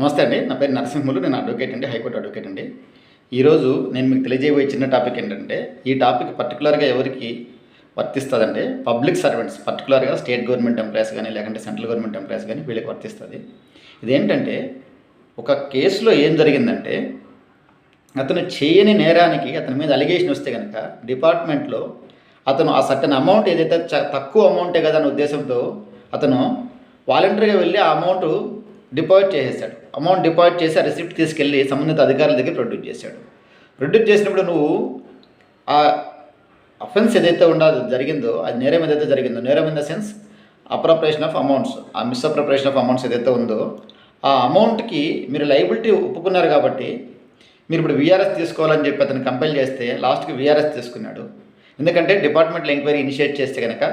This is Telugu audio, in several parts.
నమస్తే అండి. నా పేరు నరసింహులు. నేను అడ్వకేట్ అండి. హైకోర్టు అడ్వకేట్ అండి. ఈరోజు నేను మీకు తెలియజేయబోయే చిన్న టాపిక్ ఏంటంటే ఈ టాపిక్ పర్టికులర్గా ఎవరికి వర్తిస్తుందంటే పబ్లిక్ సర్వెంట్స్ పర్టికులర్గా స్టేట్ గవర్నమెంట్ ఎంప్లాయీస్ కానీ లేకుంటే సెంట్రల్ గవర్నమెంట్ ఎంప్లాయీస్ కానీ వీళ్ళకి వర్తిస్తుంది. ఇదేంటంటే ఒక కేసులో ఏం జరిగిందంటే అతను చేయని నేరానికి అతని మీద అలిగేషన్ వస్తే కనుక డిపార్ట్మెంట్లో అతను ఆ సర్టన్ అమౌంట్ ఏదైతే తక్కువ అమౌంటే కదా అనే ఉద్దేశంతో అతను వాలంటరీగా వెళ్ళి ఆ అమౌంట్ డిపాజిట్ చేసేసాడు అమౌంట్ డిపాజిట్ చేసి ఆ రిసిప్ట్ తీసుకెళ్ళి సంబంధిత అధికారుల దగ్గర ప్రొడ్యూస్ చేశాడు ప్రొడ్యూస్ చేసినప్పుడు నువ్వు ఆ అఫెన్స్ ఏదైతే ఉండదో జరిగిందో అది నేరం ఏదైతే జరిగిందో నేరం in the sense appropriation of amounts ఆ మిస్అప్రపరేషన్ ఆఫ్ అమౌంట్స్ ఏదైతే ఉందో ఆ అమౌంట్కి మీరు లైబిలిటీ ఒప్పుకున్నారు కాబట్టి మీరు ఇప్పుడు విఆర్ఎస్ తీసుకోవాలని చెప్పి అతను కంపెల్ చేస్తే లాస్ట్కి విఆర్ఎస్ తీసుకున్నాడు. ఎందుకంటే డిపార్ట్మెంట్లో ఎంక్వైరీ ఇనిషియేట్ చేస్తే కనుక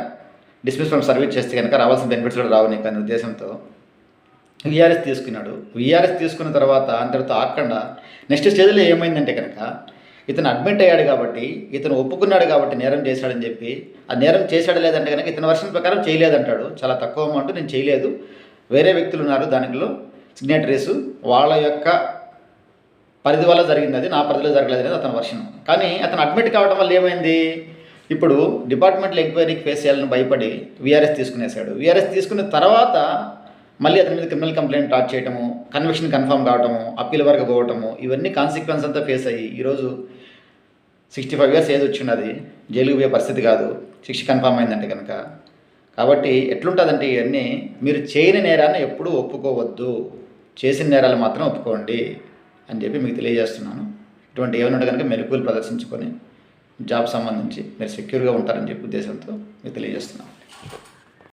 డిస్మిస్ ఫ్రమ్ సర్వీస్ చేస్తే కనుక రావాల్సిన బెనిఫిట్స్ కూడా రావు నీకు అనే ఉద్దేశంతో. విఆర్ఎస్ తీసుకున్నాడు. విఆర్ఎస్ తీసుకున్న తర్వాత అంతటితో ఆకుండా నెక్స్ట్ స్టేజ్లో ఏమైందంటే కనుక ఇతను అడ్మిట్ అయ్యాడు కాబట్టి ఇతను ఒప్పుకున్నాడు కాబట్టి నేరం చేశాడని చెప్పి ఆ నేరం చేశాడు లేదంటే కనుక ఇతని వర్షన్ ప్రకారం చేయలేదంటాడు. చాలా తక్కువ అమౌంట్ నేను చేయలేదు. వేరే వ్యక్తులు ఉన్నారు. దానిలో సిగ్నేటరీస్ వాళ్ళ యొక్క పరిధి వల్ల జరిగింది అది నా పరిధిలో జరగలేదు అనేది అతని వర్షన్. కానీ అతను అడ్మిట్ కావడం వల్ల ఏమైంది? ఇప్పుడు డిపార్ట్మెంట్ ఎంక్వైరీకి ఫేస్ చేయాలని భయపడి విఆర్ఎస్ తీసుకునేసాడు విఆర్ఎస్ తీసుకున్న తర్వాత మళ్ళీ అతని మీద క్రిమినల్ కంప్లైంట్ స్టార్ట్ చేయటము కన్విక్షన్ కన్ఫర్మ్ కావటము అప్పీల్ వరకు పోవటము ఇవన్నీ కాన్సిక్వెన్స్ అంతా ఫేస్ అయ్యి ఈరోజు సిక్స్టీ ఫైవ్ ఇయర్స్ ఏజ్ వచ్చినది జైలుకు పోయే పరిస్థితి కాదు శిక్ష కన్ఫర్మ్ అయిందంటే కనుక. కాబట్టి ఎట్లుంటుందంటే ఇవన్నీ మీరు చేయని నేరాన్ని ఎప్పుడూ ఒప్పుకోవద్దు. చేసిన నేరాలు మాత్రం ఒప్పుకోండి అని చెప్పి మీకు తెలియజేస్తున్నాను. ఇటువంటి ఏమైనా ఉంటే కనుక మెలకువలు ప్రదర్శించుకొని జాబ్ సంబంధించి మీరు సెక్యూర్గా ఉంటారని చెప్పి ఉద్దేశంతో మీకు తెలియజేస్తున్నాను.